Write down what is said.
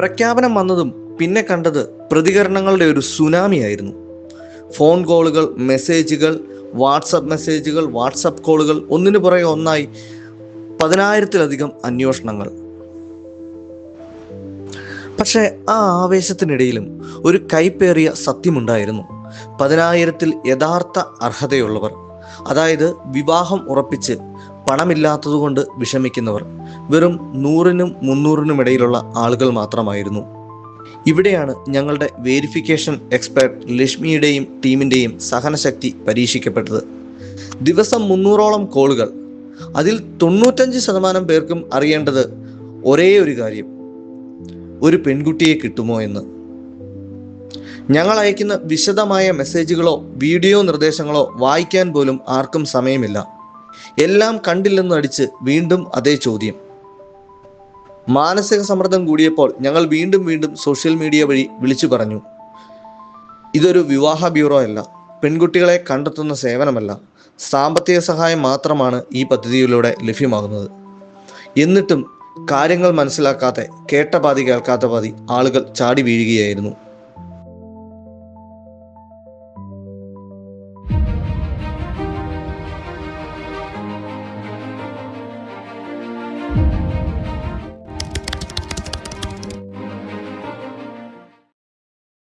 പ്രഖ്യാപനം വന്നതും പിന്നെ കണ്ടത് പ്രതികരണങ്ങളുടെ ഒരു സുനാമി ആയിരുന്നു. ഫോൺ കോളുകൾ മെസ്സേജുകൾ വാട്സപ്പ് മെസ്സേജുകൾ വാട്സപ്പ് കോളുകൾ ഒന്നിനു പുറകെ ഒന്നായി പതിനായിരത്തിലധികം അന്വേഷണങ്ങൾ. പക്ഷേ ആ ആവേശത്തിനിടയിലും ഒരു കൈപ്പേറിയ സത്യമുണ്ടായിരുന്നു. പതിനായിരത്തിൽ യഥാർത്ഥ അർഹതയുള്ളവർ അതായത് വിവാഹം ഉറപ്പിച്ച് പണമില്ലാത്തതുകൊണ്ട് വിഷമിക്കുന്നവർ വെറും നൂറിനും മുന്നൂറിനും ഇടയിലുള്ള ആളുകൾ മാത്രമായിരുന്നു. ഇവിടെയാണ് ഞങ്ങളുടെ വേരിഫിക്കേഷൻ എക്സ്പെർട്ട് ലക്ഷ്മിയുടെയും ടീമിന്റെയും സഹനശക്തി പരീക്ഷിക്കപ്പെട്ടത്. ദിവസം മുന്നൂറോളം കോളുകൾ അതിൽ തൊണ്ണൂറ്റഞ്ച് ശതമാനം പേർക്കും അറിയേണ്ടത് ഒരേ ഒരു കാര്യം ഒരു പെൺകുട്ടിയെ കിട്ടുമോ എന്ന്. ഞങ്ങൾ അയക്കുന്ന വിശദമായ മെസ്സേജുകളോ വീഡിയോ നിർദ്ദേശങ്ങളോ വായിക്കാൻ പോലും ആർക്കും സമയമില്ല. എല്ലാം കണ്ടില്ലെന്ന് അടിച്ച് വീണ്ടും അതേ ചോദ്യം. മാനസിക സമ്മർദ്ദം കൂടിയപ്പോൾ ഞങ്ങൾ വീണ്ടും വീണ്ടും സോഷ്യൽ മീഡിയ വഴി വിളിച്ചു പറഞ്ഞു. ഇതൊരു വിവാഹ ബ്യൂറോ അല്ല. പെൺകുട്ടികളെ കണ്ടെത്തുന്ന സേവനമല്ല. സാമ്പത്തിക സഹായം മാത്രമാണ് ഈ പദ്ധതിയിലൂടെ ലഭ്യമാകുന്നത്. എന്നിട്ടും കാര്യങ്ങൾ മനസ്സിലാക്കാതെ കേട്ട പാതി കേൾക്കാത്ത പാതി ആളുകൾ ചാടി വീഴുകയായിരുന്നു.